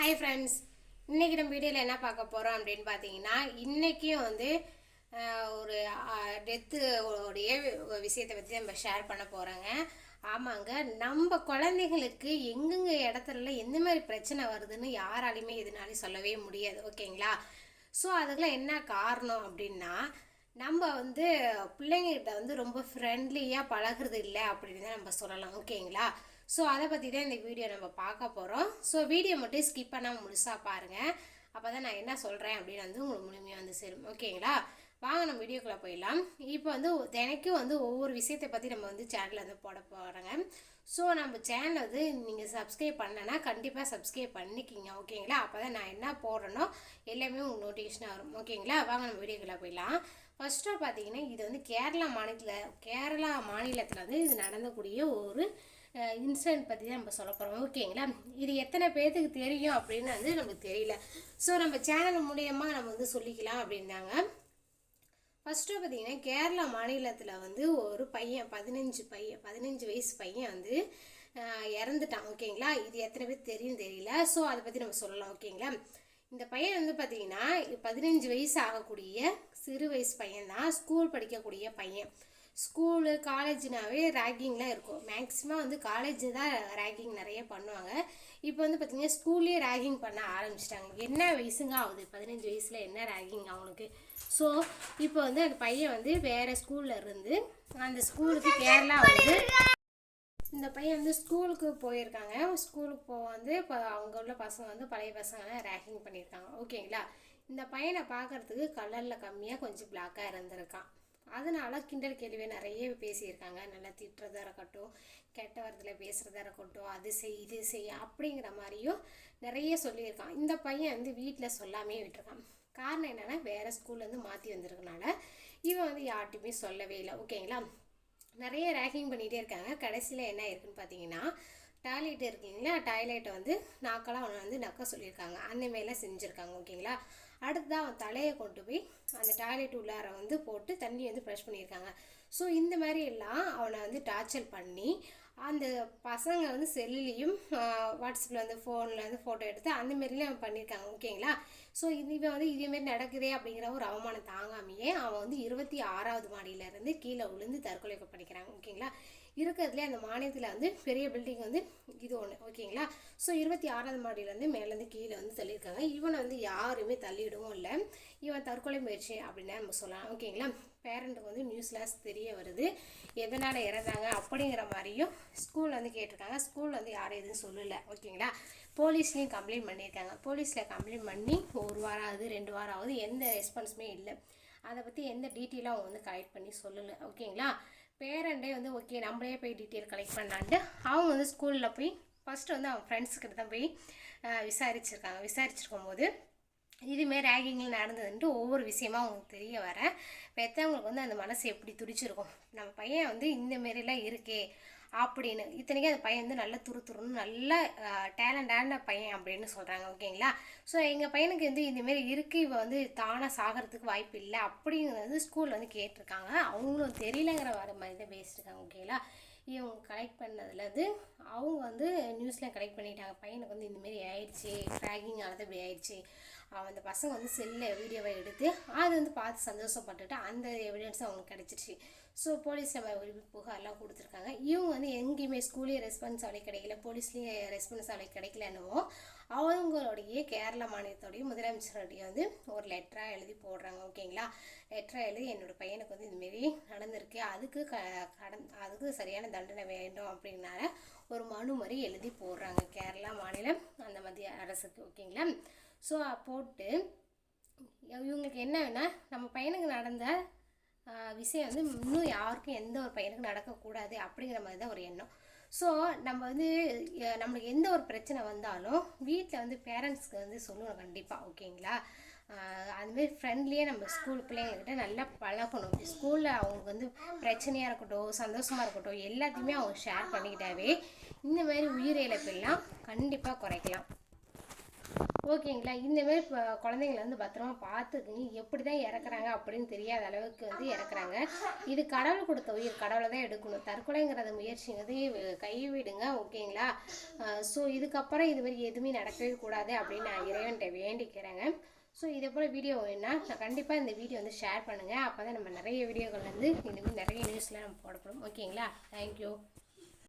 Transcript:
Hi friends இன்றைக்கி நம்ம வீடியோவில் என்ன பார்க்க போகிறோம் அப்படின்னு பார்த்தீங்கன்னா இன்றைக்கும் வந்து ஒரு டெத்து உடைய விஷயத்தை பற்றி நம்ம ஷேர் பண்ண போகிறோங்க ஆமாங்க நம்ம குழந்தைங்களுக்கு எங்கெங்க இடத்துல எந்த மாதிரி பிரச்சனை வருதுன்னு யாராலையுமே இதனாலே சொல்லவே முடியாது. ஓகேங்களா? ஸோ அதுக்கெலாம் என்ன காரணம் அப்படின்னா நம்ம வந்து பிள்ளைங்ககிட்ட வந்து ரொம்ப ஃப்ரெண்ட்லியாக பழகுறது இல்லை அப்படின்னு தான் நம்ம சொல்லலாம். ஓகேங்களா? ஸோ அதை பற்றி தான் இந்த வீடியோ நம்ம பார்க்க போகிறோம் ஸோ வீடியோ மட்டும் ஸ்கிப் பண்ணாமல் முழுசாக பாருங்கள் அப்போ தான் நான் என்ன சொல்கிறேன் அப்படின்னு வந்து உங்களுக்கு முழுமையாக வந்து சேரும். ஓகேங்களா வாங்க நம்ம வீடியோக்குள்ளே போயிடலாம். இப்போ வந்து தினைக்கும் வந்து ஒவ்வொரு விஷயத்தை பற்றி நம்ம வந்து சேனலில் வந்து போட போகிறோங்க ஸோ நம்ம சேனல் வந்து நீங்கள் சப்ஸ்கிரைப் பண்ணனா கண்டிப்பாக சப்ஸ்கிரைப் பண்ணிக்கிங்க. ஓகேங்களா அப்போ தான் நான் என்ன போடுறேனோ எல்லாமே உங்களுக்கு நோட்டிஃபிகேஷனாக வரும். ஓகேங்களா வாங்க நம்ம வீடியோக்குள்ளே போயிடலாம். ஃபஸ்ட்டாக பார்த்தீங்கன்னா இது வந்து கேரளா மாநிலத்தில் கேரளா மாநிலத்தில் வந்து இது நடந்தக்கூடிய ஒரு இன்சிடென்ட் பற்றி தான் நம்ம சொல்ல போகிறோம் ஓகேங்களா இது எத்தனை பேர்த்துக்கு தெரியும் அப்படின்னு வந்து நமக்கு தெரியல. ஸோ நம்ம சேனல் மூலியமாக நம்ம வந்து சொல்லிக்கலாம் அப்படின்னாங்க. ஃபஸ்ட்டு பார்த்தீங்கன்னா கேரளா மாநிலத்தில் வந்து ஒரு பையன் பதினஞ்சு பையன் பதினஞ்சு வயசு பையன் வந்து இறந்துட்டான். ஓகேங்களா இது எத்தனை பேர் தெரியும் தெரியல. ஸோ அதை பற்றி நம்ம சொல்லலாம். ஓகேங்களா இந்த பையன் வந்து பார்த்திங்கன்னா பதினஞ்சு வயசு ஆகக்கூடிய சிறு வயசு பையன் தான் ஸ்கூல் படிக்கக்கூடிய பையன். ஸ்கூலு காலேஜ்னாவே ரேக்கிங்லாம் இருக்கும். மேக்ஸிமம் வந்து காலேஜ் தான் ரேக்கிங் நிறைய பண்ணுவாங்க. இப்போ வந்து பார்த்தீங்கன்னா ஸ்கூல்லேயே ரேகிங் பண்ண ஆரம்பிச்சிட்டாங்க. என்ன வயசுங்க ஆகுது? பதினஞ்சு வயசில் என்ன ரேகிங் அவனுக்கு ஸோ இப்போ வந்து அந்த பையன் வந்து வேறு ஸ்கூலில் இருந்து அந்த ஸ்கூலுக்கு கேரளா வந்து இந்த பையன் வந்து ஸ்கூலுக்கு போயிருக்காங்க. ஸ்கூலுக்கு போக வந்து இப்போ அவங்க உள்ள பசங்க வந்து பழைய பசங்களாம் ரேகிங் பண்ணியிருக்காங்க. ஓகேங்களா இந்த பையனை பார்க்கறதுக்கு கலரில் கம்மியாக கொஞ்சம் பிளாக்காக இருந்திருக்கான். அதனால் கிண்டல் கேள்வி நிறைய பேசியிருக்காங்க. நல்லா திட்டுறதா இருக்கட்டும் கெட்ட வாரத்தில் பேசுகிறதா இருக்கட்டும் அது செய் இது செய் அப்படிங்கிற மாதிரியும் நிறைய சொல்லியிருக்கான். இந்த பையன் வந்து வீட்டில் சொல்லாமே விட்டுருக்கான். காரணம் என்னென்னா வேறு ஸ்கூல்லேருந்து மாற்றி வந்திருக்கனால இவன் வந்து யார்கிட்டையுமே சொல்லவே இல்லை. ஓகேங்களா? நிறைய ரேக்கிங் பண்ணிகிட்டே இருக்காங்க. கடைசியில் என்ன இருக்குன்னு பார்த்தீங்கன்னா டாய்லெட் இருக்குங்களா? டாய்லெட்டை வந்து நாக்கெல்லாம் அவனை வந்து நக்க சொல்லியிருக்காங்க. அந்த செஞ்சுருக்காங்க ஓகேங்களா? அடுத்ததான் அவன் தலையை கொண்டு போய் அந்த டாய்லெட் உள்ளார வந்து போட்டு தண்ணி வந்து ப்ரெஷ் பண்ணியிருக்காங்க. ஸோ இந்த மாதிரி எல்லாம் அவனை வந்து டார்ச்சர் பண்ணி அந்த பசங்க வந்து செல்லுலேயும் வாட்ஸ்அப்பில் வந்து ஃபோனில் வந்து ஃபோட்டோ எடுத்து அந்த மாரிலாம் பண்ணியிருக்காங்க ஓகேங்களா? ஸோ இது இவன் வந்து இதேமாரி நடக்குதே அப்படிங்கிற ஒரு அவமானம் தாங்காமையே அவன் வந்து இருபத்தி ஆறாவது மாடியிலேருந்து கீழே விழுந்து தற்கொலை பண்ணிக்கிறாங்க ஓகேங்களா? இருக்கிறதுலே அந்த மாநிலத்தில் வந்து பெரிய பில்டிங் வந்து இது ஒன்று ஓகேங்களா ஸோ இருபத்தி ஆறாவது மாடியிலேருந்து மேலேருந்து கீழே வந்து தள்ளியிருக்காங்க. இவனை வந்து யாருமே தள்ளிவிடவும் இல்லை. இவன் தற்கொலை முயற்சி அப்படின்னு நம்ம சொல்லலாம் ஓகேங்களா பேரண்ட்டுக்கு வந்து நியூஸ்லாம் தெரிய வருது. எதனால் இறந்தாங்க அப்படிங்கிற மாதிரியும் ஸ்கூலில் வந்து கேட்டிருக்காங்க. ஸ்கூலில் வந்து யாரும் எதுவும் சொல்லலை ஓகேங்களா போலீஸ்லேயும் கம்ப்ளைண்ட் பண்ணியிருக்காங்க. போலீஸில் கம்ப்ளைண்ட் பண்ணி ஒரு வாரம் ஆகுது ரெண்டு வாரம் ஆகுது. எந்த ரெஸ்பான்ஸுமே இல்லை. அதை பற்றி எந்த டீட்டெயிலும் அவங்க வந்து கலெக்ட் பண்ணி சொல்லலை ஓகேங்களா பேரண்டே வந்து ஓகே நம்மளே போய் டீட்டெயில் கலெக்ட் பண்ணலான்ட்டு அவங்க வந்து ஸ்கூலில் போய் ஃபஸ்ட்டு வந்து அவன் ஃப்ரெண்ட்ஸுக்கிட்ட தான் போய் விசாரிச்சிருக்காங்க. விசாரிச்சிருக்கும் போது இதுமாரி ரேகிங்கில் நடந்ததுன்ட்டு ஒவ்வொரு விஷயமா அவங்களுக்கு தெரிய வர பெற்றவங்களுக்கு வந்து அந்த மனசு எப்படி துடிச்சிருக்கும்? நம்ம பையன் வந்து இந்த மாரிலாம் இருக்கே அப்படின்னு. இத்தனைக்கும் அந்த பையன் வந்து நல்ல துரு துருன்னு நல்ல டேலண்டான பையன் அப்படின்னு சொல்கிறாங்க ஓகேங்களா? ஸோ எங்கள் பையனுக்கு வந்து இந்தமாரி இருக்குது இவன் வந்து தானாக சாகிறதுக்கு வாய்ப்பு இல்லை. அப்படிங்கிறது வந்து ஸ்கூலில் வந்து கேட்டிருக்காங்க. அவங்களும் தெரியலங்கிற வர மாதிரி தான் பேசியிருக்காங்க ஓகேங்களா? இவங்க கலெக்ட் பண்ணதுலேருந்து அவங்க வந்து நியூஸில் கலெக்ட் பண்ணிட்டாங்க. பையனுக்கு வந்து இந்தமாரி ஆயிடுச்சு. ட்ராகிங்கானது இப்படி ஆயிடுச்சு. அந்த பசங்க வந்து செல்லில் வீடியோவை எடுத்து அது வந்து பார்த்து சந்தோஷப்பட்டுட்டு அந்த எவிடன்ஸ் அவங்களுக்கு கிடச்சிருச்சு. ஸோ போலீஸில் ஒரு புகார்லாம் கொடுத்துருக்காங்க. இவங்க வந்து எங்கேயுமே ஸ்கூல்லேயே ரெஸ்பான்ஸ் அவளை கிடைக்கல போலீஸ்லேயும் ரெஸ்பான்ஸ் அவளை கிடைக்கல அவங்களுடைய கேரளா மாநிலத்தோடைய முதலமைச்சருடைய வந்து ஒரு லெட்டராக எழுதி போடுறாங்க ஓகேங்களா லெட்டராக எழுதி என்னோட பையனுக்கு வந்து இதுமாரி நடந்திருக்கு. அதுக்கு க கடன் அதுக்கு சரியான தண்டனை வேண்டும் அப்படின்னால ஒரு மனு மாதிரி எழுதி போடுறாங்க கேரளா மாநிலம் அந்த மத்திய அரசுக்கு ஓகேங்களா ஸோ போட்டு இவங்களுக்கு என்ன வேணால் நம்ம பையனுக்கு நடந்த விஷயம் வந்து இன்னும் யாருக்கும் எந்த ஒரு பையனுக்கும் நடக்கக்கூடாது அப்படிங்கிற மாதிரி தான் ஒரு எண்ணம். ஸோ நம்ம வந்து நம்மளுக்கு எந்த ஒரு பிரச்சனை வந்தாலும் வீட்டில் வந்து பேரண்ட்ஸ்க்கு வந்து சொல்லணும் கண்டிப்பாக ஓகேங்களா? அதுமாரி ஃப்ரெண்ட்லியே நம்ம ஸ்கூல் பிள்ளைங்கக்கிட்ட நல்லா பழகணும். ஸ்கூலில் அவங்களுக்கு வந்து பிரச்சனையாக இருக்கட்டும் சந்தோஷமாக இருக்கட்டும் எல்லாத்தையுமே அவங்க ஷேர் பண்ணிக்கிட்டாவே இந்த மாதிரி உயிர் இழப்பெல்லாம் கண்டிப்பாக குறைக்கலாம். ஓகேங்களா? இந்தமாரி இப்போ குழந்தைங்கள வந்து பத்திரமா பார்த்துக்குங்க எப்படி தான் இறக்குறாங்க அப்படின்னு தெரியாத அளவுக்கு வந்து இறக்குறாங்க. இது கடவுள் கொடுத்த உயிர் கடவுளை தான் எடுக்கணும். தற்கொலைங்கிறத முயற்சிங்கிறது கைவிடுங்க ஓகேங்களா? ஸோ இதுக்கப்புறம் இது மாதிரி எதுவுமே நடக்கவே கூடாது அப்படின்னு நான் இறைவன்கிட்ட வேண்டிக்கிறேங்க. ஸோ இதே போல் வீடியோ வேணும்னா நான் கண்டிப்பாக இந்த வீடியோ வந்து ஷேர் பண்ணுங்கள் அப்போ தான் நம்ம நிறைய வீடியோக்கள் வந்து இந்தமாதிரி நிறைய நியூஸ்லாம் நம்ம போடப்படும். ஓகேங்களா? தேங்க்யூ